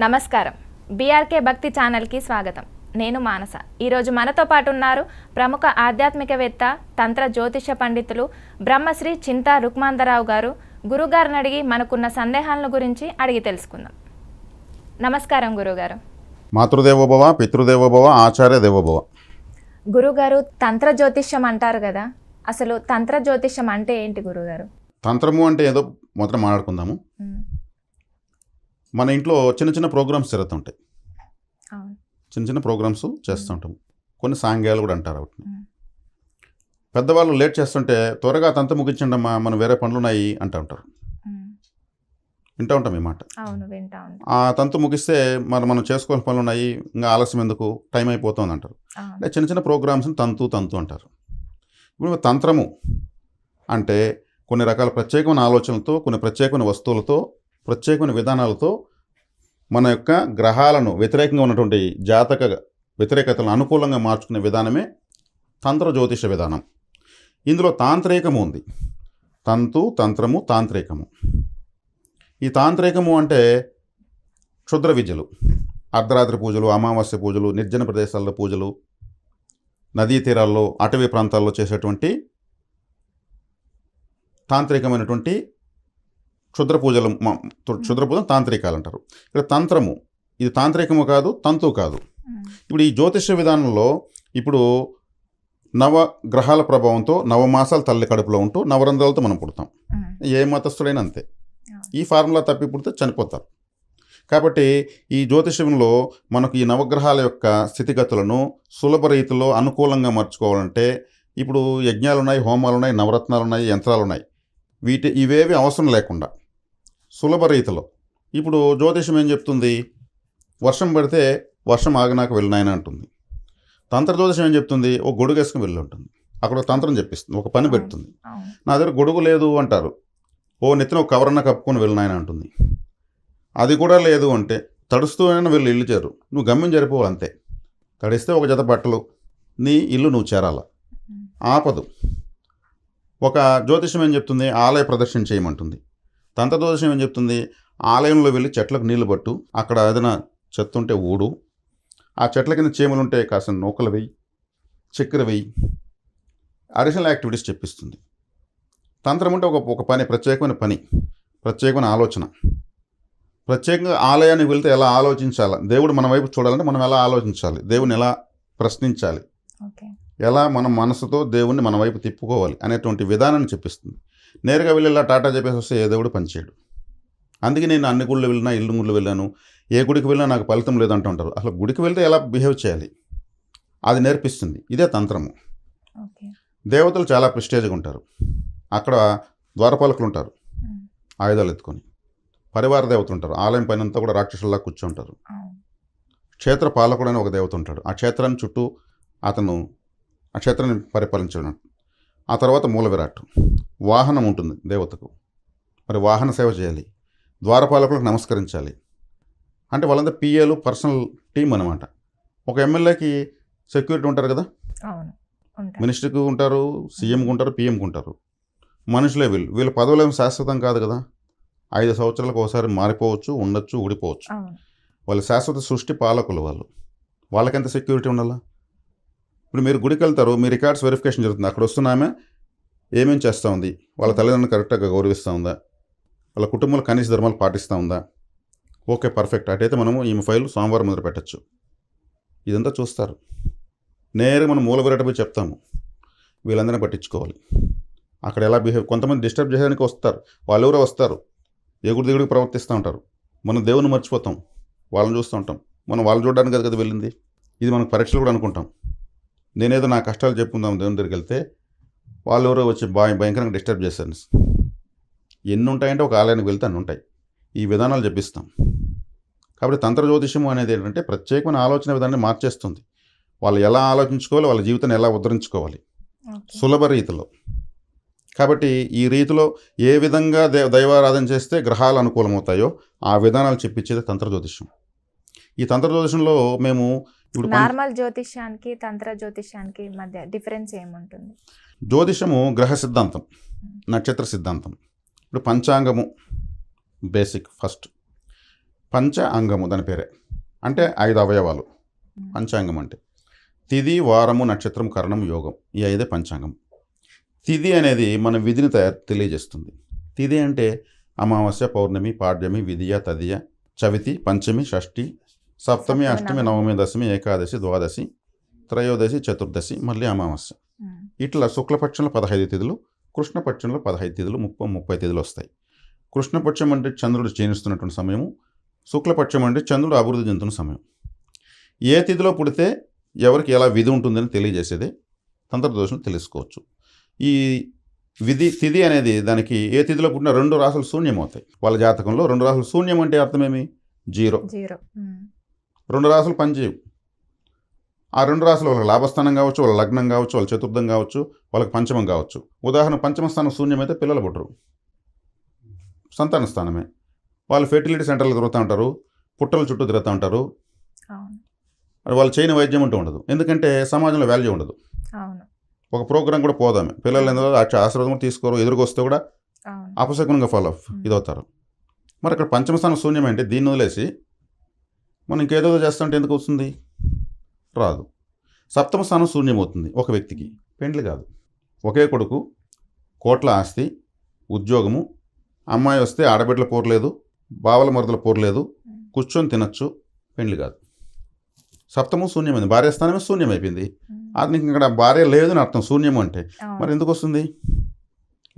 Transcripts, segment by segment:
నమస్కారం. బీఆర్కే భక్తి ఛానల్కి స్వాగతం. నేను మానస. ఈరోజు మనతో పాటు ఉన్నారు ప్రముఖ ఆధ్యాత్మికవేత్త తంత్ర జ్యోతిష పండితులు బ్రహ్మశ్రీ చింతా రుక్మాందరావు గారు గురుగారిని అడిగి మనకున్న సందేహాలను గురించి అడిగి తెలుసుకుందాం. నమస్కారం గురుగారు. మాతృదేవోభవ పితృదేవోభవ ఆచార్య దేవోభవ. గురుగారు తంత్ర జ్యోతిష్యం అంటారు కదా? అసలు తంత్ర జ్యోతిష్యం అంటే ఏంటి గురుగారు? తంత్రము అంటే ఏదో మొదట మాట్లాడుకుందాము. మన ఇంట్లో చిన్న చిన్న ప్రోగ్రామ్స్ జరుగుతుంటాయి. చిన్న చిన్న ప్రోగ్రామ్స్ చేస్తుంటాం. కొన్ని సాంగ్యాలు కూడా అంటారు వాటిని. పెద్దవాళ్ళు లేట్ చేస్తుంటే త్వరగా తంత ముగించండి అమ్మా మనం వేరే పనులు ఉన్నాయి అంటూ ఉంటారు. వింటూ ఉంటాం ఈ మాట. ఆ తంతు ముగిస్తే మరి మనం చేసుకోవాల్సిన పనులు ఉన్నాయి ఇంకా ఆలస్యం ఎందుకు? టైం అయిపోతుంది అంటారు. అంటే చిన్న చిన్న ప్రోగ్రామ్స్ని తంతు తంతు అంటారు. ఇప్పుడు తంత్రము అంటే కొన్ని రకాల ప్రత్యేకమైన ఆలోచనలతో కొన్ని ప్రత్యేకమైన వస్తువులతో ప్రత్యేకమైన విధానాలతో మన యొక్క గ్రహాలను వ్యతిరేకంగా ఉన్నటువంటి జాతక వ్యతిరేకతలను అనుకూలంగా మార్చుకునే విధానమే తంత్ర జ్యోతిష విధానం. ఇందులో తాంత్రికము ఉంది. తంతు తంత్రము తాంత్రికము. ఈ తాంత్రికము అంటే క్షుద్ర విద్యలు. అర్ధరాత్రి పూజలు అమావాస్య పూజలు నిర్జన ప్రదేశాల్లో పూజలు నదీ తీరాల్లో అటవీ ప్రాంతాల్లో చేసేటువంటి తాంత్రికమైనటువంటి క్షుద్ర పూజలు క్షుద్ర పూజలు తాంత్రికాలు అంటారు. ఇక్కడ తంత్రము ఇది తాంత్రికము కాదు తంతు కాదు. ఇప్పుడు ఈ జ్యోతిష విధానంలో ఇప్పుడు నవ గ్రహాల ప్రభావంతో నవమాసాలు తల్లి కడుపులో ఉంటూ నవరంధ్రాలతో మనం పుడతాం. ఏ మతస్థుడైనా అంతే. ఈ ఫార్ములా తప్పి పుడితే చనిపోతారు. కాబట్టి ఈ జ్యోతిషంలో మనకు ఈ నవగ్రహాల యొక్క స్థితిగతులను సులభ రీతిలో అనుకూలంగా మార్చుకోవాలంటే ఇప్పుడు యజ్ఞాలు ఉన్నాయి హోమాలు ఉన్నాయి నవరత్నాలు ఉన్నాయి యంత్రాలు ఉన్నాయి వీటి ఇవేవి అవసరం లేకుండా సులభ రీతిలో. ఇప్పుడు జ్యోతిషం ఏం చెప్తుంది? వర్షం పడితే వర్షం ఆగినాక వెళ్ళినాయన అంటుంది. తంత్ర జ్యోతిషం ఏం చెప్తుంది? ఒక గొడుగు వేసుకుని వెళ్ళి ఉంటుంది అక్కడ ఒక తంత్రం చెప్పిస్తుంది ఒక పని పెడుతుంది. నా దగ్గర గొడుగు లేదు అంటారు. ఓ నెత్తిన ఒక కవరన్న కప్పుకొని వెళ్ళినాయన అంటుంది. అది కూడా లేదు అంటే తడుస్తూ అయినా వీళ్ళు ఇల్లు చేరు. నువ్వు గమ్యం జరిపోవాలి అంతే. తడిస్తే ఒక జత బట్టలు నీ ఇల్లు నువ్వు చేరాల. ఆపదు. ఒక జ్యోతిషం ఏం చెప్తుంది? ఆలయ ప్రదర్శన చేయమంటుంది. తంత్ర జ్యోతిషం ఏం చెప్తుంది? ఆలయంలో వెళ్ళి చెట్లకు నీళ్ళు పట్టు. అక్కడ ఏదైనా చెత్త ఉంటే ఊడు. ఆ చెట్ల కింద చీమలు ఉంటే కాసిన నూకలు వెయ్యి చక్కెర వెయ్యి అడిషనల్ యాక్టివిటీస్ చెప్పిస్తుంది. తంత్రం అంటే ఒక ఒక పని ప్రత్యేకమైన పని ప్రత్యేకమైన ఆలోచన. ప్రత్యేకంగా ఆలయానికి వెళ్తే ఎలా ఆలోచించాలి? దేవుడు మన వైపు చూడాలంటే మనం ఎలా ఆలోచించాలి? దేవుని ఎలా ప్రశ్నించాలి? ఎలా మన మనసుతో దేవుణ్ణి మన వైపు తిప్పుకోవాలి అనేటువంటి విధానాన్ని చెప్పిస్తుంది. నేరుగా వెళ్ళి ఇలా టాటా చెప్పేసి వస్తే ఏ దేవుడు పనిచేయడు అందుకే నేను అన్ని గుళ్ళు వెళ్ళినా ఇల్లు గుళ్ళు వెళ్ళాను. ఏ గుడికి వెళ్ళినా నాకు ఫలితం లేదంటూ ఉంటారు. అసలు గుడికి వెళ్తే ఎలా బిహేవ్ చేయాలి? అది నేర్పిస్తుంది. ఇదే తంత్రము. దేవతలు చాలా ప్రిస్టేజ్గా ఉంటారు. అక్కడ ద్వారపాలకులు ఉంటారు. ఆయుధాలు ఎత్తుకొని. పరివార దేవతలు ఉంటారు. ఆలయం పైన అంతా కూడా రాక్షసుల్లా కూర్చుంటారు. క్షేత్ర పాలకుడు అని ఒక దేవత ఉంటాడు. ఆ క్షేత్రాన్ని చుట్టూ అతను ఆ క్షేత్రాన్ని పరిపాలించడం. ఆ తర్వాత మూల విరాట్. వాహనం ఉంటుంది దేవతకు. మరి వాహన సేవ చేయాలి. ద్వారపాలకులకు నమస్కరించాలి. అంటే వాళ్ళంతా పిఏలు పర్సనల్ టీం అనమాట ఒక ఎమ్మెల్యేకి సెక్యూరిటీ ఉంటారు కదా? మినిస్టర్కి ఉంటారు సీఎంకి ఉంటారు పిఎంకి ఉంటారు. మనుషులే వీళ్ళు. వీళ్ళ పదవులు ఏమి శాశ్వతం కాదు కదా? ఐదు సంవత్సరాలకు ఒకసారి మారిపోవచ్చు ఉండొచ్చు ఊడిపోవచ్చు. వాళ్ళ శాశ్వత సృష్టి పాలకులు వాళ్ళు. వాళ్ళకెంత సెక్యూరిటీ ఉండాలా? ఇప్పుడు మీరు గుడికి వెళ్తారు మీ రికార్డ్స్ వెరిఫికేషన్ జరుగుతుంది. అక్కడ వస్తున్న ఆమె ఏమేం చేస్తూ ఉంది? వాళ్ళ తల్లిదండ్రులు కరెక్ట్గా గౌరవిస్తూ ఉందా? వాళ్ళ కుటుంబంలో కనీస ధర్మాలు పాటిస్తూ ఉందా? ఓకే పర్ఫెక్ట్ అటైతే మనము ఈమె ఫైల్ సోమవారం మొదలు పెట్టచ్చు. ఇదంతా చూస్తారు. నేరుగా మనం మూల చెప్తాము. వీళ్ళందరినీ పట్టించుకోవాలి. అక్కడ ఎలా బిహేవ్ కొంతమంది డిస్టర్బ్ చేయడానికి వస్తారు. వాళ్ళు ఎవరో వస్తారు. ఎగుడు దిగుడికి ప్రవర్తిస్తూ ఉంటారు. మనం దేవుని మర్చిపోతాం. వాళ్ళని చూస్తూ ఉంటాం. మనం వాళ్ళని చూడడానికి కదా కదా వెళ్ళింది? ఇది మనకు పరీక్షలు కూడా అనుకుంటాం. నేనేదో నా కష్టాలు చెప్పుకుందాం దేవుని దగ్గరికి వెళ్తే వాళ్ళు ఎవరో వచ్చి భయ భయంకరంగా డిస్టర్బ్ చేశాను ఎన్ని ఉంటాయంటే ఒక ఆలయానికి వెళ్తే అన్ని ఉంటాయి. ఈ విధానాలు చెప్పిస్తాం. కాబట్టి తంత్ర జ్యోతిషము అనేది ఏంటంటే ప్రత్యేకమైన ఆలోచన విధానాన్ని మార్చేస్తుంది. వాళ్ళు ఎలా ఆలోచించుకోవాలి వాళ్ళ జీవితాన్ని ఎలా ఉద్ధరించుకోవాలి. సులభ రీతిలో. కాబట్టి ఈ రీతిలో ఏ విధంగా దే దైవారాధన చేస్తే గ్రహాలు అనుకూలమవుతాయో ఆ విధానాలు చెప్పించేది తంత్ర జ్యోతిషం ఈ తంత్ర జ్యోతిషంలో మేము నార్మల్ జ్యోతిష్యానికి తంత్ర జ్యోతిష్యానికి మధ్య డిఫరెన్స్ ఏముంటుంది? జ్యోతిషము గ్రహ సిద్ధాంతం నక్షత్ర సిద్ధాంతం. ఇప్పుడు పంచాంగము బేసిక్ ఫస్ట్. పంచ అంగము దాని పేరే. అంటే ఐదు అవయవాలు. పంచాంగం అంటే. తిది వారము నక్షత్రం కరణం యోగం. ఈ ఐదే పంచాంగం. తిది అనేది మన విధిని తయారు తెలియజేస్తుంది. తిది అంటే అమావాస్య పౌర్ణమి పాడ్యమి విధియ తదియ చవితి పంచమి షష్ఠి సప్తమి అష్టమి నవమి. దశమి ఏకాదశి ద్వాదశి త్రయోదశి చతుర్దశి మళ్ళీ అమావాస్య. ఇట్లా శుక్లపక్షంలో పదహైదు తిథులు కృష్ణపక్షంలో పదహైదు తిథులు ముప్పై ముప్పై తిథులు వస్తాయి. కృష్ణపక్షం అంటే చంద్రుడు క్షీణిస్తున్నటువంటి సమయము శుక్లపక్షం అంటే చంద్రుడు అభివృద్ధి చెందుతున్న సమయం. ఏ తిథిలో పుడితే ఎవరికి ఎలా విధి ఉంటుందని తెలియజేసేది తంత్రదోషం తెలుసుకోవచ్చు. ఈ విధి తిథి అనేది దానికి ఏ తిథిలో పుట్టిన రెండు రాసులు శూన్యం అవుతాయి వాళ్ళ జాతకంలో రెండు రాసులు శూన్యం అంటే అర్థమేమి జీరో. జీరో. రెండు రాసులు పనిచేయవు ఆ రెండు రాసులు వాళ్ళకి లాభస్థానం కావచ్చు వాళ్ళ లగ్నం కావచ్చు వాళ్ళ చతుర్థం కావచ్చు వాళ్ళకి పంచమం కావచ్చు. ఉదాహరణ పంచమ స్థానం శూన్యమైతే పిల్లలు పుట్టరు. సంతాన స్థానమే. వాళ్ళు ఫెర్టిలిటీ సెంటర్లు తిరుగుతూ ఉంటారు పుట్టల చుట్టూ తిరుగుతూ ఉంటారు. వాళ్ళు చేయని వైద్యం అంటూ ఉండదు. ఎందుకంటే సమాజంలో వాల్యూ ఉండదు. ఒక ప్రోగ్రామ్ కూడా పోదామే పిల్లలు ఎందుకు ఆశీర్వాదం కూడా తీసుకోరు ఎదురుకొస్తే కూడా అపశకునంగా ఫాలో ఇదవుతారు. మరి అక్కడ పంచమ స్థానం శూన్యం అంటే దీన్ని వదిలేసి మనం ఇంకేదో చేస్తుంటే ఎందుకు వస్తుంది? రాదు. సప్తమ స్థానం శూన్యం అవుతుంది ఒక వ్యక్తికి. పెండ్లి కాదు. ఒకే కొడుకు కోట్ల ఆస్తి ఉద్యోగము అమ్మాయి వస్తే ఆడబిడ్డల పోరలేదు బావల మరదల పోరలేదు కూర్చొని తినచ్చు పెండ్లి కాదు. సప్తము శూన్యమైంది. భార్య స్థానమే శూన్యం అయిపోయింది అది నీకు ఇక్కడ భార్య లేదు అని అర్థం. శూన్యము అంటే. మరి ఎందుకు వస్తుంది?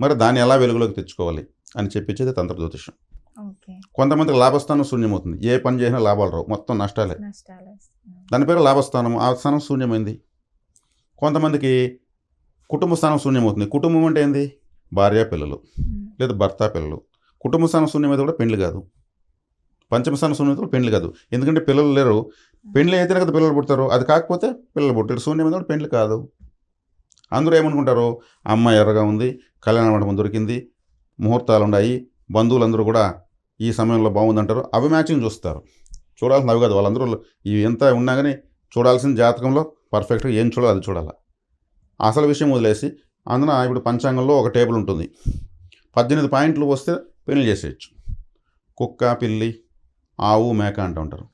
మరి దాన్ని ఎలా వెలుగులోకి తెచ్చుకోవాలి అని చెప్పించేది తంత్ర జ్యోతిషం కొంతమందికి లాభస్థానం శూన్యమవుతుంది. ఏ పని చేసినా లాభాలు రావు. మొత్తం నష్టాలే. దాని పేరు లాభస్థానం ఆ స్థానం శూన్యమైంది. కొంతమందికి కుటుంబ స్థానం శూన్యమవుతుంది. కుటుంబం అంటే ఏంది? భార్య పిల్లలు. లేదా భర్త పిల్లలు. కుటుంబ స్థానం శూన్యమైతే కూడా పెండ్లి కాదు. పంచమ స్థానం శూన్యమైతే కూడా పెండ్లి కాదు. ఎందుకంటే పిల్లలు లేరు. పెండ్లి అయితేనే కదా పిల్లలు పుడతారు. అది కాకపోతే పిల్లలు పుట్టారు. శూన్యమైతే కూడా పెండ్లి కాదు. అందరూ ఏమనుకుంటారు? అమ్మ ఎర్రగా ఉంది. కళ్యాణ మండపం దొరికింది. ముహూర్తాలు ఉన్నాయి బంధువులందరూ కూడా ఈ సమయంలో బాగుందంటారు. అవి మ్యాచింగ్ చూస్తారు. చూడాల్సిన అవి కాదు. వాళ్ళందరూ ఇవి ఎంత ఉన్నా కానీ చూడాల్సిన జాతకంలో పర్ఫెక్ట్గా ఏం చూడాలి అది చూడాలి. అసలు విషయం వదిలేసి అందున ఇప్పుడు పంచాంగంలో ఒక టేబుల్ ఉంటుంది. పద్దెనిమిది పాయింట్లు వస్తే పెళ్ళి చేసేయచ్చు. కుక్క పిల్లి ఆవు మేక అంటూ ఉంటారు.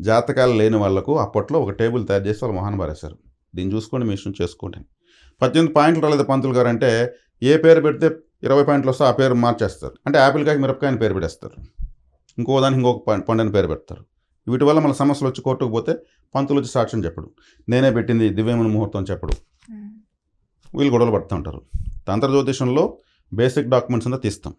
జాతకాలు లేని వాళ్ళకు అప్పట్లో ఒక టేబుల్ తయారు చేసి వాళ్ళు మొహాన్ పారేశారు. దీన్ని చూసుకొని మీ ఇష్టం చేసుకోండి పద్దెనిమిది పాయింట్లు రాలేదు పంతులు గారు అంటే ఏ పేరు పెడితే ఇరవై పాయింట్లు వస్తే ఆ పేరు మార్చేస్తారు. అంటే యాపిల్ కాయ మిరపకాయని పేరు పెట్టేస్తారు. ఇంకో దానికి ఇంకొక పండుని పేరు పెడతారు. వీటి వల్ల మన సమస్యలు వచ్చి కోర్టుకు పోతే పంతులు వచ్చి సాక్ష్యం చెప్పడు. నేనే పెట్టింది దివ్యమైన ముహూర్తం చెప్పడు. వీళ్ళు గొడవలు పడుతూ ఉంటారు. తంత్ర జ్యోతిషంలో బేసిక్ డాక్యుమెంట్స్ అంతా తీస్తాం.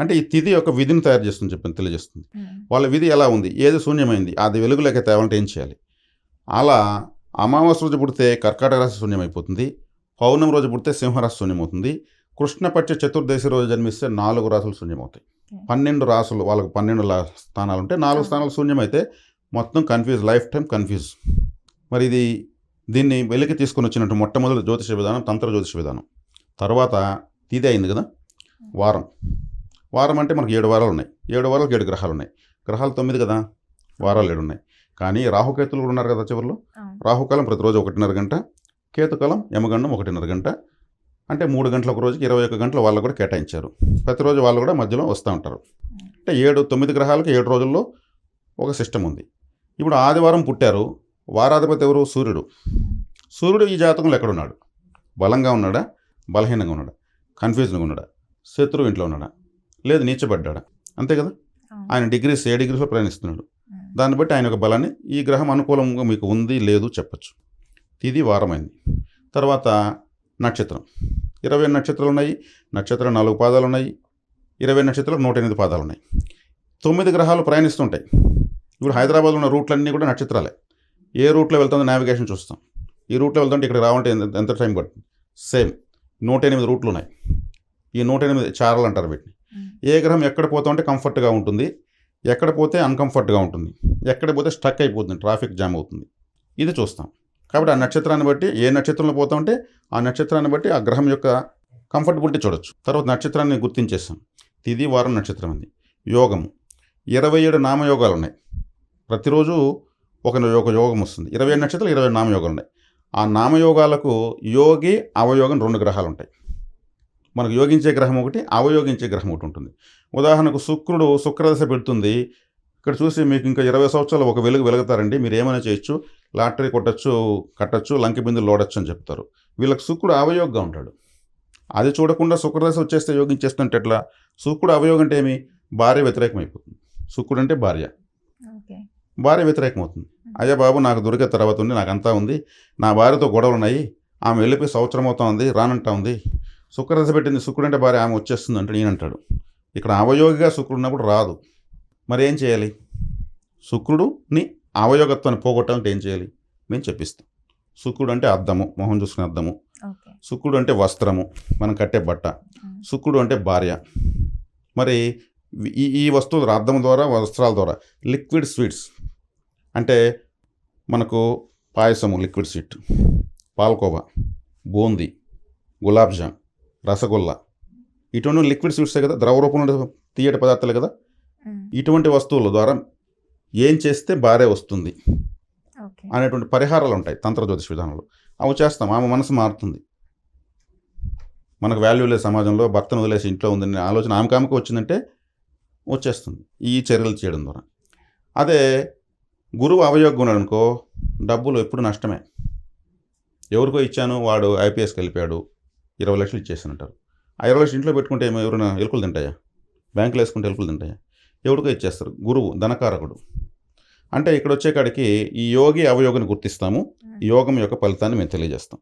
అంటే ఈ తిథి యొక్క విధిని తయారు చేస్తుంది చెప్పని తెలియజేస్తుంది. వాళ్ళ విధి ఎలా ఉంది? ఏది శూన్యమైంది? అది వెలుగులోకి తేవాలంటే ఏం చేయాలి? అలా అమావాస్య రోజు పుడితే కర్కాటక రాశి శూన్యమైపోతుంది. పౌర్ణమి రోజు పుడితే సింహరాశి శూన్యమవుతుంది. కృష్ణపక్ష చతుర్దశి రోజు జన్మిస్తే నాలుగు రాసులు శూన్యమవుతాయి. పన్నెండు రాసులు వాళ్ళకు పన్నెండు లా- స్థానాలు ఉంటే నాలుగు స్థానాలు శూన్యమైతే మొత్తం కన్ఫ్యూజ్ లైఫ్ టైం కన్ఫ్యూజ్. మరి ఇది దీన్ని వెలికి తీసుకొని వచ్చినట్టు మొట్టమొదటి జ్యోతిష విధానం తంత్ర జ్యోతిష విధానం. తర్వాత తిది అయింది కదా? వారం. వారం అంటే మనకి ఏడు వారాలు ఉన్నాయి. ఏడు వారాలకు ఏడు గ్రహాలు ఉన్నాయి. గ్రహాలు తొమ్మిది కదా? వారాలు ఏడు ఉన్నాయి. కానీ రాహుకేతులు కూడా ఉన్నారు కదా చివరిలో. రాహుకాలం ప్రతిరోజు ఒకటిన్నర గంట కేతుకాలం యమగండం ఒకటిన్నర గంట అంటే మూడు గంటల ఒక రోజుకి ఇరవై ఒక్క గంటల వాళ్ళు కూడా కేటాయించారు. ప్రతిరోజు వాళ్ళు కూడా మధ్యలో వస్తూ ఉంటారు. అంటే ఏడు తొమ్మిది గ్రహాలకు ఏడు రోజుల్లో ఒక సిస్టమ్ ఉంది. ఇప్పుడు ఆదివారం పుట్టారు. వారాధిపతి ఎవరు? సూర్యుడు. సూర్యుడు ఈ జాతకంలో ఎక్కడున్నాడు? బలంగా ఉన్నాడా? బలహీనంగా ఉన్నాడా? కన్ఫ్యూజన్గా ఉన్నాడా? శత్రువు ఇంట్లో ఉన్నాడా? లేదు నీచబడ్డాడా? అంతే కదా. ఆయన డిగ్రీస్ ఏ డిగ్రీస్లో ప్రయాణిస్తున్నాడు. దాన్ని బట్టి ఆయన యొక్క బలాన్ని ఈ గ్రహం అనుకూలంగా మీకు ఉంది లేదు చెప్పచ్చు. ఇది వారమైంది. తర్వాత నక్షత్రం. ఇరవై నక్షత్రాలు ఉన్నాయి నక్షత్రం నాలుగు పాదాలు ఉన్నాయి ఇరవై నక్షత్రాలు నూట ఎనిమిది పాదాలు ఉన్నాయి తొమ్మిది గ్రహాలు ప్రయాణిస్తుంటాయి. ఇప్పుడు హైదరాబాద్లో ఉన్న రూట్లన్నీ కూడా నక్షత్రాలే. ఏ రూట్లో వెళ్తుందో నావిగేషన్ చూస్తాం. ఈ రూట్లో వెళ్తుంటే ఇక్కడ రావాలంటే ఎంత- టైం పడుతుంది? సేమ్. నూట ఎనిమిది రూట్లు ఉన్నాయి ఈ నూట ఎనిమిది చారలు అంటారు వీటిని. ఏ గ్రహం ఎక్కడ పోతా ఉంటే కంఫర్ట్గా ఉంటుంది. ఎక్కడ పోతే అన్కంఫర్ట్గా ఉంటుంది. ఎక్కడ పోతే స్టక్ అయిపోతుంది. ట్రాఫిక్ జామ్ అవుతుంది. ఇది చూస్తాం. కాబట్టి ఆ నక్షత్రాన్ని బట్టి ఏ నక్షత్రంలో పోతా ఉంటే ఆ నక్షత్రాన్ని బట్టి ఆ గ్రహం యొక్క కంఫర్టబిలిటీ చూడొచ్చు. తర్వాత నక్షత్రాన్ని గుర్తించేస్తాం. తిది వారం నక్షత్రం అంది. యోగము. ఇరవై ఏడు నామయోగాలు ఉన్నాయి. ప్రతిరోజు ఒక ఒక యోగం వస్తుంది. ఇరవై ఏడు నక్షత్రాలు ఇరవై ఏడు నామయోగాలు ఉన్నాయి. ఆ నామయోగాలకు యోగి అవయోగం రెండు గ్రహాలు ఉంటాయి. మనకు యోగించే గ్రహం ఒకటి అవయోగించే గ్రహం ఒకటి ఉంటుంది. ఉదాహరణకు శుక్రుడు శుక్రదశ పెడుతుంది. ఇక్కడ చూసి మీకు ఇంకా ఇరవై సంవత్సరాలు ఒక వెలుగు వెలుగుతారండి. మీరు ఏమైనా చేయొచ్చు లాటరీ కొట్టచ్చు కట్టచ్చు లంకి బిందులు లోడచ్చు అని చెప్తారు. వీళ్ళకి శుక్రుడు అవయోగంగా ఉంటాడు. అది చూడకుండా శుక్రదశ వచ్చేస్తే యోగించేస్తుంటే ఎట్లా? శుక్రుడు అవయోగం అంటే ఏమి? భార్య వ్యతిరేకం అయిపోతుంది శుక్రుడు అంటే భార్య. భార్య వ్యతిరేకం అవుతుంది అయ్యా బాబు నాకు దొరికే తర్వాత ఉంది నాకు అంతా ఉంది. నా భార్యతో గొడవలు ఉన్నాయి ఆమె వెళ్ళిపోయి సంవత్సరం అవుతా ఉంది రానంటా ఉంది. శుక్రదశ పెట్టింది శుక్రుడు అంటే భార్య ఆమె వచ్చేస్తుంది అంటే నేను అంటాడు ఇక్కడ అవయోగిగా శుక్రుడు ఉన్నప్పుడు రాదు. మరి ఏం చేయాలి శుక్రుడుని అవయోగత్వాన్ని పోగొట్టాలంటే ఏం చేయాలి? మేము చెప్పిస్తాం. శుక్రుడు అంటే అద్దము మొహం చూసుకునే అద్దము. శుక్రుడు అంటే వస్త్రము మనం కట్టే బట్ట. శుక్రుడు అంటే భార్య. మరి ఈ ఈ వస్తువులు అద్దం ద్వారా వస్త్రాల ద్వారా లిక్విడ్ స్వీట్స్. అంటే మనకు పాయసము లిక్విడ్ స్వీట్. పాలకోవా బూందీ గులాబ్ జామ్ రసగుల్లా. ఇటువంటి లిక్విడ్ స్వీట్సే కదా ద్రవ రూపంలో తీయటి పదార్థాలే కదా. ఇటువంటి వస్తువుల ద్వారా ఏం చేస్తే భార్య వస్తుంది అనేటువంటి పరిహారాలు ఉంటాయి తంత్ర జ్యోతిష విధానంలో. అవి చేస్తాం ఆమె మనసు మారుతుంది. మనకు వాల్యూ లేదు సమాజంలో భర్తను వదిలేసి ఇంట్లో ఉందనే ఆలోచన ఆమె కామెకి వచ్చిందంటే వచ్చేస్తుంది ఈ చర్యలు చేయడం ద్వారా. అదే గురువు అవయోగం ఉన్నాడు అనుకో డబ్బులు ఎప్పుడు నష్టమే. ఎవరికో ఇచ్చాను వాడు ఐపీఎస్కి వెళ్ళిపోయాడు ఇరవై లక్షలు ఇచ్చేసాను అంటారు ఆ ఇరవై లక్షలు ఇంట్లో పెట్టుకుంటే ఏమో ఎవరైనా ఎలుకలు తింటాయా? బ్యాంకులో వేసుకుంటే ఎలుకలు తింటాయా? ఎవరికో ఇచ్చేస్తారు. గురువు ధనకారకుడు. అంటే ఇక్కడ వచ్చేకాడికి ఈ యోగి అవయోగిని గుర్తిస్తాము. యోగం యొక్క ఫలితాన్ని మేము తెలియజేస్తాం.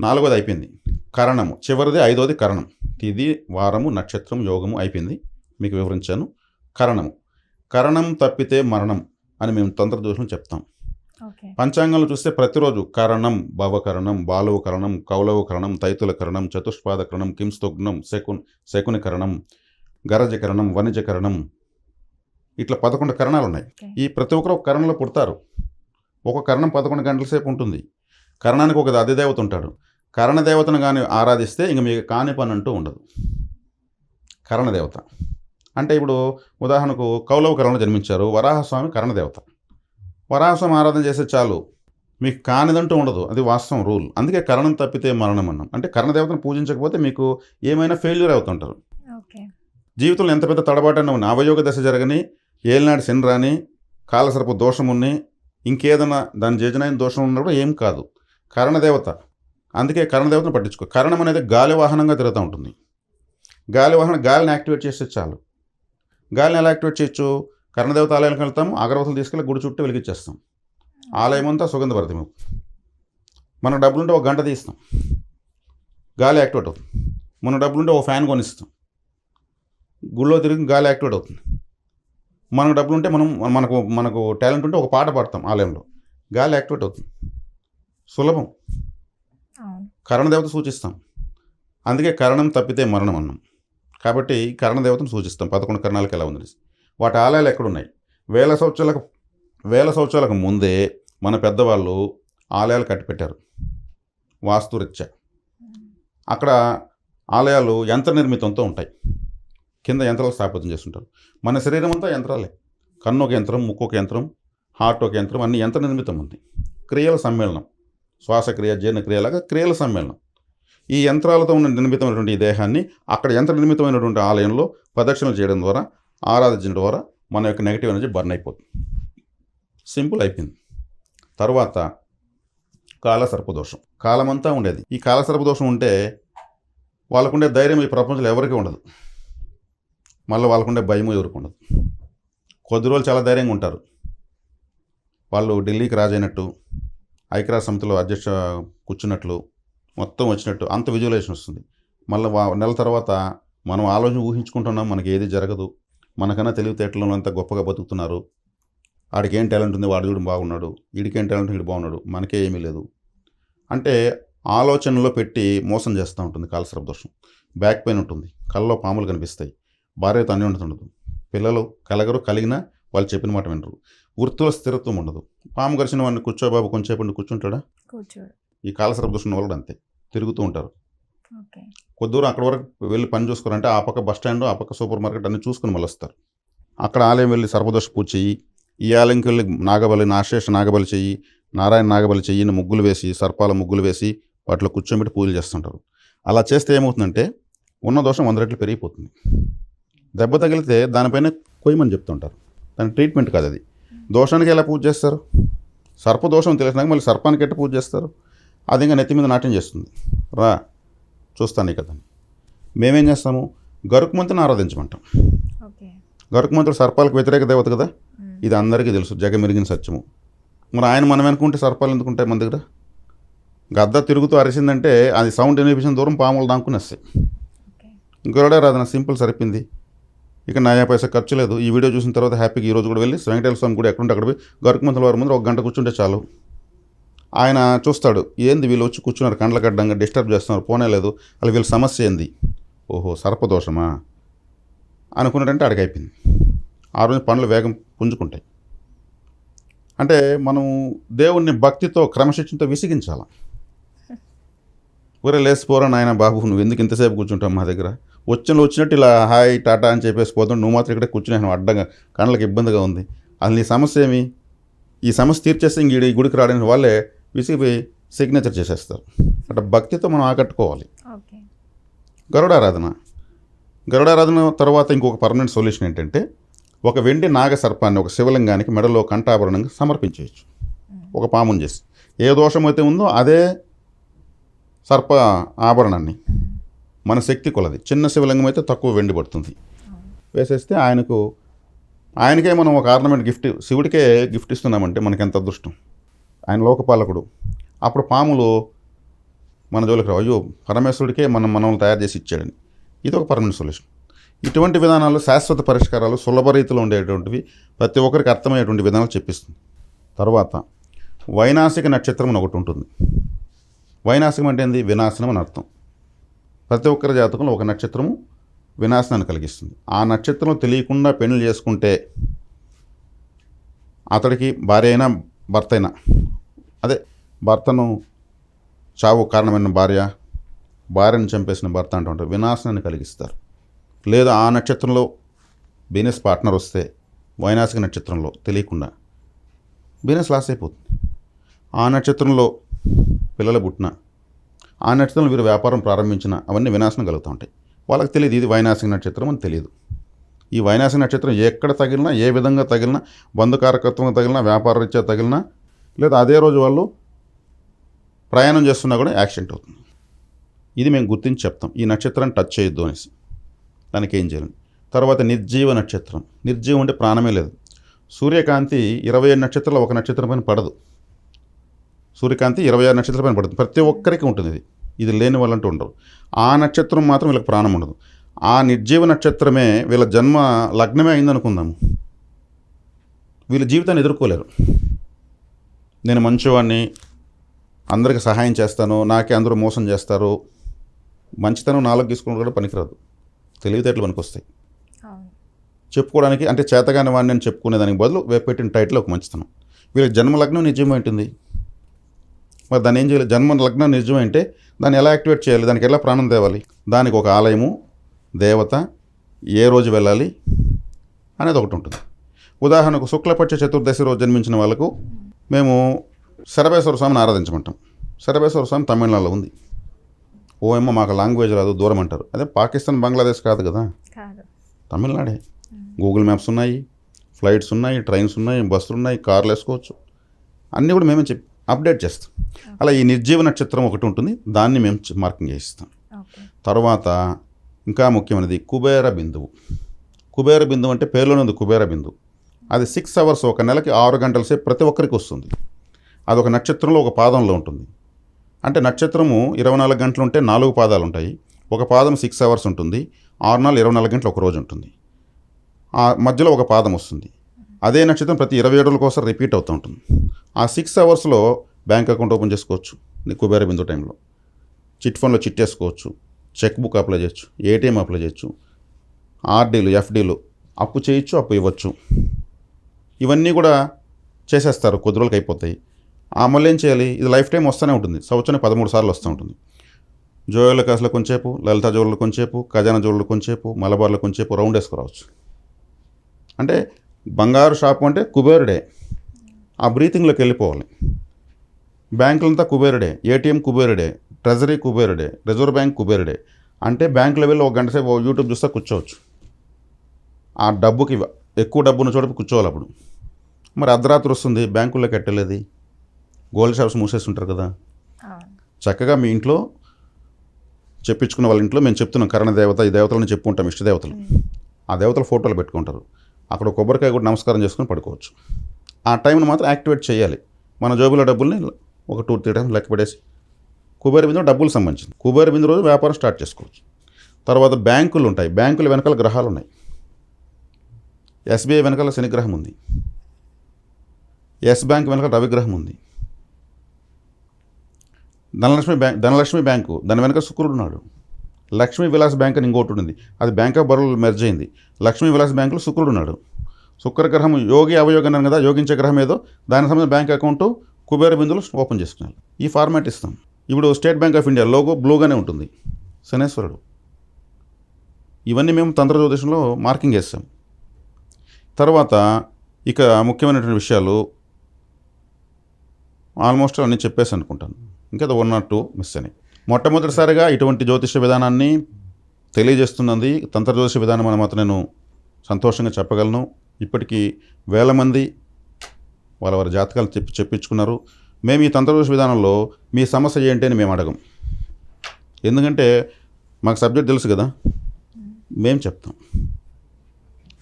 నాలుగోది అయిపోయింది. కరణము. చివరిది ఐదోది కరణం. తిది వారము నక్షత్రం యోగము అయిపోయింది. మీకు వివరించాను. కరణము. కరణం తప్పితే మరణం అని మేము తంత్రదోషం చెప్తాం. ఓకే. పంచాంగంలో చూస్తే ప్రతిరోజు కరణం భవకరణం బాలవ కరణం కౌలవ కరణం తైతుల కరణం చతుష్పాద కరణం కింస్తోగ్నం శకున్ శకుని కరణం గరజ కరణం వనిజ కరణం ఇట్లా పదకొండు కరణాలు ఉన్నాయి. ఈ ప్రతి ఒక్కరు ఒక కరణంలో పుడతారు. ఒక కరణం పదకొండు గంటల సేపు ఉంటుంది. కరణానికి ఒక అధిదేవత ఉంటాడు. కరణదేవతను కానీ ఆరాధిస్తే ఇంక మీకు కాని పని అంటూ ఉండదు. కరణదేవత అంటే ఇప్పుడు ఉదాహరణకు కౌలవ కరణలో జన్మించారు. వరాహస్వామి కరణదేవత వరాహస్వామి ఆరాధన చేస్తే చాలు. మీకు కానిదంటూ ఉండదు. అది వాస్తవం రూల్. అందుకే కరణం తప్పితే మరణం అన్నాం. అంటే కరణదేవతను పూజించకపోతే మీకు ఏమైనా ఫెయిల్యూర్ అవుతుంటారు. ఓకే. జీవితంలో ఎంత పెద్ద తడబాటైనా ఉన్న అవయోగ దశ జరగని ఏలినాడు శని రాని కాలసర్ప దోషం ఉన్ని ఇంకేదైనా దాని జజనైన దోషం ఉన్నప్పుడు ఏం కాదు. కరణదేవత. అందుకే కరణదేవతను పట్టించుకో. కరణం అనేది గాలి వాహనంగా తిరుగుతూ ఉంటుంది. గాలి వాహనం గాలిని యాక్టివేట్ చేస్తే చాలు. గాలిని ఎలా యాక్టివేట్ చేయొచ్చు? కరణదేవత ఆలయానికి వెళ్తాము అగరవతలు తీసుకెళ్ళి గుడి చుట్టూ వెలిగించేస్తాం. ఆలయం అంతా సుగంధభరితం మన డబ్బులుంటే ఒక గంట తీస్తాం. గాలి యాక్టివేట్ అవుతుంది. మన డబ్బులుంటే ఒక ఫ్యాన్ కొనిస్తాం. గుళ్ళో తిరిగి గాలి యాక్టివేట్ అవుతుంది. మనకు డబ్బులు ఉంటే మనం మనకు మనకు టాలెంట్ ఉంటే ఒక పాట పాడతాం ఆలయంలో. గాలి యాక్టివేట్ అవుతుంది. సులభం. కరణదేవత సూచిస్తాం. అందుకే కరణం తప్పితే మరణం అన్నాం. కాబట్టి కరణదేవతను సూచిస్తాం. పదకొండు కరణాలకు ఎలా ఉంది వాటి ఆలయాలు ఎక్కడున్నాయి? వేల సంవత్సరాలకు వేల సంవత్సరాలకు ముందే మన పెద్దవాళ్ళు ఆలయాలు కట్టిపెట్టారు. వాస్తురీత్యా. అక్కడ ఆలయాలు యంత్ర నిర్మితంతో ఉంటాయి. కింద యంత్రాలు స్థాపితం చేస్తుంటారు. మన శరీరం అంతా యంత్రాలే. కన్ను ఒక యంత్రం ముక్కు ఒక యంత్రం హార్ట్ ఒక యంత్రం అన్ని యంత్ర నిర్మితం ఉంది. క్రియల సమ్మేళనం శ్వాసక్రియ జీర్ణక్రియలాగా క్రియల సమ్మేళనం. ఈ యంత్రాలతో ఉన్న నిర్మితమైనటువంటి ఈ దేహాన్ని అక్కడ యంత్ర నిర్మితమైనటువంటి ఆలయంలో ప్రదక్షిణలు చేయడం ద్వారా ఆరాధించడం ద్వారా మన యొక్క నెగిటివ్ ఎనర్జీ బర్న్ అయిపోతుంది. సింపుల్ అయిపోయింది. తర్వాత కాలసర్పదోషం కాలమంతా ఉండేది. ఈ కాలసర్పదోషం ఉంటే వాళ్ళకుండే ధైర్యం ఈ ప్రపంచంలో ఎవరికీ ఉండదు. మళ్ళీ వాళ్ళకుండే భయం ఎదుర్కొండదు. కొద్ది రోజులు చాలా ధైర్యంగా ఉంటారు. వాళ్ళు ఢిల్లీకి రాజైనట్టు ఐక్యరాజ్య సమితిలో అధ్యక్ష కూర్చున్నట్లు మొత్తం వచ్చినట్టు అంత విజువలైజేషన్ వస్తుంది. మళ్ళీ వా- నెల తర్వాత మనం ఆలోచన ఊహించుకుంటున్నాం మనకి ఏది జరగదు. మనకన్నా తెలివితేటలు అంత గొప్పగా బతుకుతున్నారు. ఆడికి ఏం టాలెంట్ ఉంది వాడు చూడు బాగున్నాడు. వీడికేం టాలెంట్ వీడు బాగున్నాడు. మనకే ఏమీ లేదు. అంటే ఆలోచనలో పెట్టి మోసం చేస్తూ ఉంటుంది కాలసరపు దోషం. బ్యాక్ పెయిన్ ఉంటుంది. కళ్ళలో పాములు కనిపిస్తాయి. భార్యతో అన్నీ ఉండదు పిల్లలు కలగరు కలిగినా వాళ్ళు చెప్పిన మాట వినరు. వృత్తిలో స్థిరత్వం ఉండదు. పాము గరిచిన వాడిని కూర్చోబాబు కొంచెంసేపు కూర్చుంటాడా? ఈ కాలసరపు దోషం వాళ్ళు అంతే. తిరుగుతూ ఉంటారు. కొద్ది దూరం అక్కడ వరకు వెళ్ళి పని చూసుకోరంటే ఆ పక్క బస్ స్టాండ్ ఆ పక్క సూపర్ మార్కెట్ అన్ని చూసుకుని మళ్ళీ వస్తారు. అక్కడ ఆలయం వెళ్ళి సర్వదోష పూజ చెయ్యి. ఈ ఆలయంకి వెళ్ళి నాగబలి నాశేష నాగబలి చెయ్యి. నారాయణ నాగబలి చెయ్యిని ముగ్గులు వేసి సర్పాల ముగ్గులు వేసి వాటిలో కూర్చోబెట్టి పూజలు చేస్తుంటారు. అలా చేస్తే ఏమవుతుందంటే ఉన్న దోషం వంద రెట్లు పెరిగిపోతుంది. దెబ్బ తగిలితే దానిపైన కొయ్యమని చెప్తుంటారు. దాని ట్రీట్మెంట్ కాదు అది. దోషానికి ఎలా పూజ చేస్తారు? సర్ప దోషం తెలిసినాక మళ్ళీ సర్పానికి ఎట్ట పూజ చేస్తారు? అది ఇంకా నెత్తి మీద నాట్యం చేస్తుంది. రా చూస్తాను ఈ కథని మేమేం చేస్తాము? గరుకుమంతుని ఆరాధించమంటాం. ఓకే. గరుకుమంతుడు సర్పాలకు వ్యతిరేక దేవత కదా? ఇది అందరికీ తెలుసు. జగమెరిగిన సత్యము. మరి ఆయన మనం అనుకుంటే సర్పాలు ఎందుకు ఉంటాయి మన దగ్గర? గద్ద తిరుగుతూ అరిసిందంటే అది సౌండ్ వినిపించిన దూరం పాములు దాక్కుని వస్తాయి ఓకే. ఇంకోడే రాదు నా సింపుల్ సరిపోయింది. ఇక నయా పైసా ఖర్చు లేదు. ఈ వీడియో చూసిన తర్వాత హ్యాపీగా ఈ రోజు కూడా వెళ్ళి వెంకటేశ్వర స్వామి కూడా ఎక్కడుంటే అక్కడ పోయి గరుకుమంతుల వారి ముందు ఒక గంట కూర్చుంటే చాలు. ఆయన చూస్తాడు ఏంది వీళ్ళు వచ్చి కూర్చున్నారు కండ్ల గడ్డంగా డిస్టర్బ్ చేస్తున్నారు పోనే లేదు అలా వీళ్ళ సమస్య ఏంది? ఓహో సర్పదోషమా అనుకున్నట్టంటే అడగైపోయింది ఆ రోజు పనులు వేగం పుంజుకుంటాయి. అంటే మనం దేవుణ్ణి భక్తితో క్రమశిక్షణతో విసిగించాలి? ఊరే లేసిపోరా నాయన బాబు నువ్వు ఎందుకు ఇంతసేపు కూర్చుంటావు మా దగ్గర? వచ్చిన వచ్చినట్టు ఇలా హాయ్ టాటా అని చెప్పేసి పోతాం నువ్వు మాత్రం ఇక్కడ కూర్చుని అడ్డంగా. కళ్ళకి ఇబ్బందిగా ఉంది. అసలు నీ సమస్య ఏమి? ఈ సమస్య తీర్చేస్తే ఇంక ఈ గుడికి రావడానికి వాళ్ళే విసిగిపోయి సిగ్నేచర్ చేసేస్తారు. అంటే భక్తితో మనం ఆకట్టుకోవాలి. గరుడారాధన. గరుడారాధన తర్వాత ఇంకొక పర్మనెంట్ సొల్యూషన్ ఏంటంటే ఒక వెండి నాగ సర్పాన్ని ఒక శివలింగానికి మెడలో కంఠాభరణంగా సమర్పించేయచ్చు. ఒక పాముని చేసి. ఏ దోషం అయితే ఉందో అదే సర్ప ఆభరణాన్ని. మన శక్తి కొలది. చిన్న శివలింగం అయితే తక్కువ వెండి పడుతుంది. వేసేస్తే ఆయనకు ఆయనకే మనం ఒక ఆర్నమెంట్ గిఫ్ట్ శివుడికే గిఫ్ట్ ఇస్తున్నామంటే మనకి ఎంత అదృష్టం? ఆయన లోకపాలకుడు. అప్పుడు పాములు మన జోలికి రావు. అయ్యో పరమేశ్వరుడికే మనం మనం తయారు చేసి ఇచ్చాడని. ఇది ఒక పర్మనెంట్ సొల్యూషన్. ఇటువంటి విధానాలు శాశ్వత పరిష్కారాలు సులభ రీతిలో ఉండేటువంటివి ప్రతి ఒక్కరికి అర్థమయ్యేటువంటి విధానాలు చెప్పిస్తుంది. తర్వాత వైనాసిక నక్షత్రం అని ఒకటి ఉంటుంది. వైనాసికం అంటే ఏంది? వినాశనం అని అర్థం. ప్రతి ఒక్కరి జాతకంలో ఒక నక్షత్రము వినాశనాన్ని కలిగిస్తుంది. ఆ నక్షత్రం తెలియకుండా పెళ్ళి చేసుకుంటే అతడికి భార్య అయినా భర్త అయినా అదే భర్తను చావు కారణమైన భార్య భార్యను చంపేసిన భర్త అంటుంటారు వినాశనాన్ని కలిగిస్తారు. లేదా ఆ నక్షత్రంలో బిజినెస్ పార్ట్నర్ వస్తే వైనాసిక నక్షత్రంలో తెలియకుండా బిజినెస్ లాస్ అయిపోతుంది. ఆ నక్షత్రంలో పిల్లలు పుట్టిన ఆ నక్షత్రంలో వీరు వ్యాపారం ప్రారంభించిన అవన్నీ వినాశనం కలుగుతూ ఉంటాయి వాళ్ళకి తెలియదు ఇది వైనాసిక నక్షత్రం అని తెలియదు. ఈ వైనాసిక నక్షత్రం ఎక్కడ తగిలినా ఏ విధంగా తగిలినా బంధుకారకత్వంగా తగిలినా వ్యాపార రీత్యా తగిలినా లేదా అదే రోజు వాళ్ళు ప్రయాణం చేస్తున్నా కూడా యాక్సిడెంట్ అవుతుంది. ఇది మేము గుర్తించి చెప్తాం. ఈ నక్షత్రాన్ని టచ్ చేయొద్దు అనేసి. దానికి ఏం చేయాలి? తర్వాత నిర్జీవ నక్షత్రం. నిర్జీవం అంటే ప్రాణమే లేదు. సూర్యకాంతి ఇరవై ఏడు నక్షత్రాలు ఒక నక్షత్రం పైన పడదు. సూర్యకాంతి ఇరవై ఆరు నక్షత్రాల పైన పడుతుంది. ప్రతి ఒక్కరికి ఉంటుంది ఇది. ఇది లేని వాళ్ళంటూ ఉండరు. ఆ నక్షత్రం మాత్రం వీళ్ళకి ప్రాణం ఉండదు. ఆ నిర్జీవ నక్షత్రమే వీళ్ళ జన్మ లగ్నమే అయిందనుకుందాము వీళ్ళ జీవితాన్ని ఎదుర్కోలేరు. నేను మంచివాడిని అందరికి సహాయం చేస్తాను నాకే అందరూ మోసం చేస్తారు. మంచితనం నాలుగు తీసుకుని కూడా పనికిరాదు. తెలివితేటలు పనికొస్తాయి. చెప్పుకోవడానికి అంటే చేతగాని వాడిని అని చెప్పుకునే దానికి బదులు వే- పెట్టిన టైటిల్ ఒక మంచితనం. వీళ్ళకి జన్మ లగ్నం నిజమే ఉంటుంది. మరి దాన్ని ఏం చేయాలి? జన్మ లగ్నం నిజమే అంటే దాన్ని ఎలా యాక్టివేట్ చేయాలి? దానికి ఎలా ప్రాణం తేవాలి? దానికి ఒక ఆలయము దేవత ఏ రోజు వెళ్ళాలి అనేది ఒకటి ఉంటుంది. ఉదాహరణకు శుక్లపక్ష చతుర్దశి రోజు జన్మించిన వాళ్ళకు మేము శరభేశ్వర స్వామిని ఆరాధించమంటాం. శరభేశ్వర స్వామి తమిళనాడులో ఉంది. ఓ ఏమో మాకు లాంగ్వేజ్ రాదు దూరం అంటారు. అదే పాకిస్తాన్ బంగ్లాదేశ్ కాదు కదా? కాదు. తమిళనాడే. గూగుల్ మ్యాప్స్ ఉన్నాయి ఫ్లైట్స్ ఉన్నాయి ట్రైన్స్ ఉన్నాయి బస్సులు ఉన్నాయి కార్లు వేసుకోవచ్చు. అన్నీ కూడా మేమే చెప్పి అప్డేట్ చేస్తాం. అలా ఈ నిర్జీవ నక్షత్రం ఒకటి ఉంటుంది. దాన్ని మేము మార్కింగ్ చేయిస్తాం. ఓకే. తర్వాత ఇంకా ముఖ్యమైనది కుబేర బిందువు. కుబేర బిందువు అంటే పేరులోనే ఉంది కుబేర బిందువు. అది సిక్స్ అవర్స్ ఒక నెలకి ఆరు గంటల సేపు ప్రతి ఒక్కరికి వస్తుంది. అది ఒక నక్షత్రంలో ఒక పాదంలో ఉంటుంది. అంటే నక్షత్రము ఇరవై నాలుగు గంటలు ఉంటే నాలుగు పాదాలు ఉంటాయి. ఒక పాదం సిక్స్ అవర్స్ ఉంటుంది. ఆరు నాలుగు ఇరవై నాలుగు గంటలు ఒక రోజు ఉంటుంది. ఆ మధ్యలో ఒక పాదం వస్తుంది. అదే నక్షత్రం ప్రతి ఇరవై ఏడుల కోసం రిపీట్ అవుతూ ఉంటుంది. ఆ సిక్స్ అవర్స్లో బ్యాంక్ అకౌంట్ ఓపెన్ చేసుకోవచ్చు. నీ కుబేర బిందు టైంలో చిట్ ఫండ్లో చిట్ చేసుకోవచ్చు చెక్ బుక్ అప్లై చేయొచ్చు. ఏటీఎం అప్లై చేయొచ్చు. ఆర్డీలు ఎఫ్డీలు అప్పు చేయొచ్చు అప్పు ఇవ్వచ్చు. ఇవన్నీ కూడా చేసేస్తారు. కొద్ది రోజులకి అయిపోతాయి. ఆ మళ్ళీ ఏం చేయాలి? ఇది లైఫ్ టైం వస్తూనే ఉంటుంది. సంవత్సరానికి పదమూడు సార్లు వస్తూ ఉంటుంది. జోయల కాసులో కొంచెంసేపు లలిత జోళ్ళు కొంచెంసేపు ఖజానా జోళ్ళు కొంచెంసేపు మలబార్లో కొంచెంసేపు రౌండ్ వేసుకురావచ్చు. అంటే బంగారు షాపు అంటే కుబేరుడే. ఆ బ్రీతింగ్లోకి వెళ్ళిపోవాలి. బ్యాంకులంతా కుబేరుడే. ఏటీఎం కుబేరుడే. ట్రెజరీ కుబేరుడే. రిజర్వ్ బ్యాంక్ కుబేరుడే. అంటే బ్యాంక్ లెవెల్లో ఒక గంట సేపు యూట్యూబ్ చూస్తే కూర్చోవచ్చు. ఆ డబ్బుకి ఎక్కువ డబ్బు ఉన్న చోట కూర్చోవాలి అప్పుడు. మరి అర్ధరాత్రి వస్తుంది. బ్యాంకుల్లో కట్టలేదు గోల్డ్ షాప్స్ మూసేసి ఉంటారు కదా చక్కగా మీ ఇంట్లో చెప్పించుకున్న వాళ్ళ ఇంట్లో మేము చెప్తున్నాం. కరణ దేవత ఈ దేవతలను చెప్పుకుంటాం ఇష్ట దేవతలు. ఆ దేవతల ఫోటోలు పెట్టుకుంటారు. అక్కడ కొబ్బరికాయ కూడా నమస్కారం చేసుకుని పడుకోవచ్చు. ఆ టైంను మాత్రం యాక్టివేట్ చేయాలి. మన జోబులో డబ్బుల్ని ఒక టూ త్రీ టైమ్స్ లెక్క పడేసి కుబేర బిందు డబ్బులు సంబంధించింది. కుబేర బిందు రోజు వ్యాపారం స్టార్ట్ చేసుకోవచ్చు. తర్వాత బ్యాంకులు ఉంటాయి. బ్యాంకుల వెనకాల గ్రహాలు ఉన్నాయి. ఎస్బీఐ వెనకాల శనిగ్రహం ఉంది. ఎస్ బ్యాంక్ వెనకాల రవిగ్రహం ఉంది. ధనలక్ష్మి బ్యాంక్ ధనలక్ష్మి బ్యాంకు దాని వెనక శుక్రుడు ఉన్నాడు. లక్ష్మీ విలాస్ బ్యాంక్ అని ఇంకోటి ఉంది అది బ్యాంక్ ఆఫ్ బరోడా మెర్జ్ అయింది. లక్ష్మీ విలాస్ బ్యాంకులో శుక్రుడు ఉన్నాడు. శుక్ర గ్రహం యోగి అవయోగి అన్నాను కదా యోగించే గ్రహం ఏదో దానికి సంబంధించిన బ్యాంక్ అకౌంట్ కుబేర బిందులు ఓపెన్ చేసుకున్నాను ఈ ఫార్మాట్ ఇస్తాం. ఇప్పుడు State Bank of India logo బ్లూగానే ఉంటుంది. శనేశ్వరుడు. ఇవన్నీ మేము తంత్ర జ్యోతిషంలో మార్కింగ్ చేస్తాం. తర్వాత ఇక ముఖ్యమైనటువంటి విషయాలు ఆల్మోస్ట్ అన్నీ చెప్పేసి అనుకుంటాను. ఇంకా వన్ నాట్ టూ మిస్ అని. మొట్టమొదటిసారిగా ఇటువంటి జ్యోతిష విధానాన్ని తెలియజేస్తున్నది తంత్ర జ్యోతిష విధానం అని మాత్రం నేను సంతోషంగా చెప్పగలను. ఇప్పటికీ వేల మంది వాళ్ళ వారి జాతకాలు చెప్పి చెప్పించుకున్నారు. మేము ఈ తంత్ర జ్యోతిష విధానంలో మీ సమస్య ఏంటి అని మేము అడగం. ఎందుకంటే మాకు సబ్జెక్ట్ తెలుసు కదా. మేము చెప్తాం.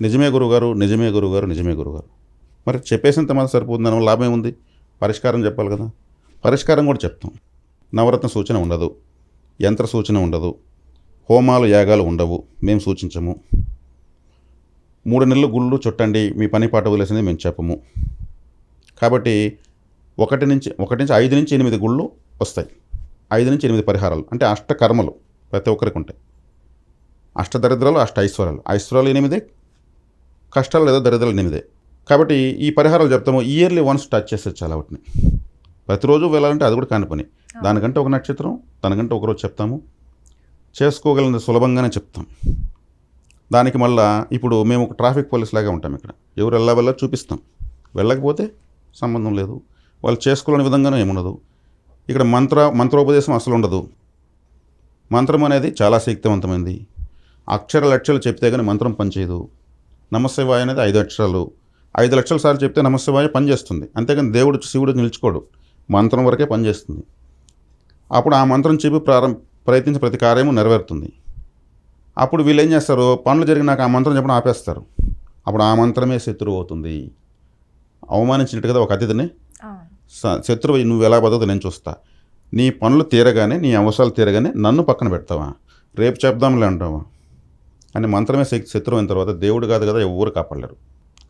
నిజమే గురువుగారు నిజమే గురువుగారు నిజమే గురుగారు మరి చెప్పేసినంత మాత్రం సరిపోతుంది దానివల్ల లాభం ఏముంది? పరిష్కారం చెప్పాలి కదా. పరిష్కారం కూడా చెప్తాం. నవరత్న సూచన ఉండదు. యంత్ర సూచన ఉండదు. హోమాలు యాగాలు ఉండవు. మేము సూచించము. మూడు నెలలు గుళ్ళు చుట్టండి. మీ పని పాట వదిలేసింది మేము చెప్పము. కాబట్టి ఒకటి నుంచి ఒకటి నుంచి ఐదు నుంచి ఎనిమిది గుళ్ళు వస్తాయి. ఐదు నుంచి ఎనిమిది పరిహారాలు. అంటే అష్ట కర్మలు ప్రతి ఒక్కరికి ఉంటాయి. అష్ట దరిద్రాలు అష్ట ఐశ్వర్యాలు. ఐశ్వర్యాలు ఎనిమిదే కష్టాలు లేదా దరిద్రాలు ఎనిమిదే. కాబట్టి ఈ పరిహారాలు చెప్తాము. ఇయర్లీ వన్స్ టచ్ చేస్తే చాలా వాటిని. ప్రతిరోజు వెళ్ళాలంటే అది కూడా కాని పని. దానికంటే ఒక నక్షత్రం దానికంటే ఒకరోజు చెప్తాము. చేసుకోగలిగిన సులభంగానే చెప్తాం. దానికి మళ్ళా ఇప్పుడు మేము ఒక ట్రాఫిక్ పోలీస్ లాగా ఉంటాం ఇక్కడ. ఎవరు వెళ్ళా చూపిస్తాం. వెళ్ళకపోతే సంబంధం లేదు. వాళ్ళు చేసుకోలేని విధంగానే ఏముండదు. ఇక్కడ మంత్ర మంత్రోపదేశం అసలు ఉండదు. మంత్రం అనేది చాలా శక్తివంతమైంది. అక్షర లక్షలు చెప్తే కానీ మంత్రం పనిచేయదు. నమశివాయ అనేది ఐదు అక్షరాలు. ఐదు లక్షల సార్లు చెప్తే నమశివాయ పనిచేస్తుంది. అంతేకాని దేవుడు శివుడు నిలుచుకోడు. మంత్రం వరకే పనిచేస్తుంది. అప్పుడు ఆ మంత్రం చెప్పి ప్రారంభ ప్రయత్నించిన ప్రతి కార్యము నెరవేరుతుంది. అప్పుడు వీళ్ళు ఏం చేస్తారు? పనులు జరిగినాక ఆ మంత్రం చెప్పడం ఆపేస్తారు. అప్పుడు ఆ మంత్రమే శత్రువు అవుతుంది. అవమానించినట్టు కదా ఒక అతిథిని? శత్రువు నువ్వు ఎలా బతుకుతా నేను చూస్తా. నీ పనులు తీరగానే నీ అవసరాలు తీరగానే నన్ను పక్కన పెడతావా? రేపు చెప్దాంలే అంటావా? అని మంత్రమే శత్రువు అయిన తర్వాత దేవుడు కాదు కదా ఎవరు కాపాడలేరు.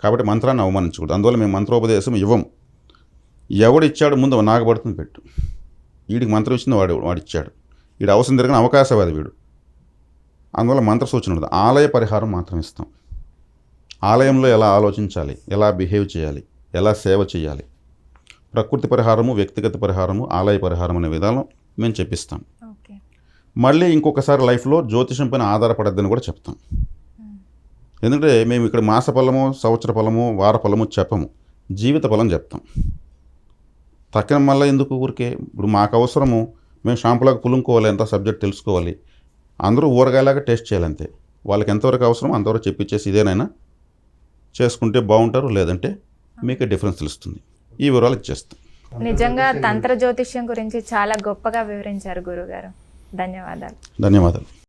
కాబట్టి మంత్రాన్ని అవమానించకూడదు. అందువల్ల మేము మంత్రోపదేశం ఇవ్వం ఎవడు ఇచ్చాడు ముందు నాకు పడుతుంది పెట్టు. వీడికి మంత్రం ఇచ్చింది వాడు వాడు ఇచ్చాడు వీడు అవసరం తిరగని అవకాశవాది వీడు. అందువల్ల మంత్ర సూచన ఉండదు. ఆలయ పరిహారం మాత్రం ఇస్తాం. ఆలయంలో ఎలా ఆలోచించాలి? ఎలా బిహేవ్ చేయాలి? ఎలా సేవ చేయాలి? ప్రకృతి పరిహారము వ్యక్తిగత పరిహారము ఆలయ పరిహారం అనే విధానం మేము చెప్పిస్తాం. మళ్ళీ ఇంకొకసారి లైఫ్లో జ్యోతిషం పైన ఆధారపడద్దని కూడా చెప్తాం. ఎందుకంటే మేము ఇక్కడ మాస ఫలము సంవత్సర ఫలము వార ఫలము చెప్పము. జీవిత ఫలం చెప్తాం. తక్కిన మళ్ళీ ఎందుకు ఊరికే? ఇప్పుడు మాకు అవసరము మేము షాంపులాగా పులుముకోవాలి ఎంత సబ్జెక్ట్ తెలుసుకోవాలి. అందరూ ఊరగాయలాగా టేస్ట్ చేయాలంతే. వాళ్ళకి ఎంతవరకు అవసరమో అంతవరకు చెప్పించేసి ఇదేనైనా చేసుకుంటే బాగుంటారు లేదంటే మీకు డిఫరెన్స్ తెలుస్తుంది. ఈ వివరాలు ఇచ్చేస్తాం. నిజంగా తంత్ర జ్యోతిష్యం గురించి చాలా గొప్పగా వివరించారు గురుగారు. ధన్యవాదాలు. ధన్యవాదాలు.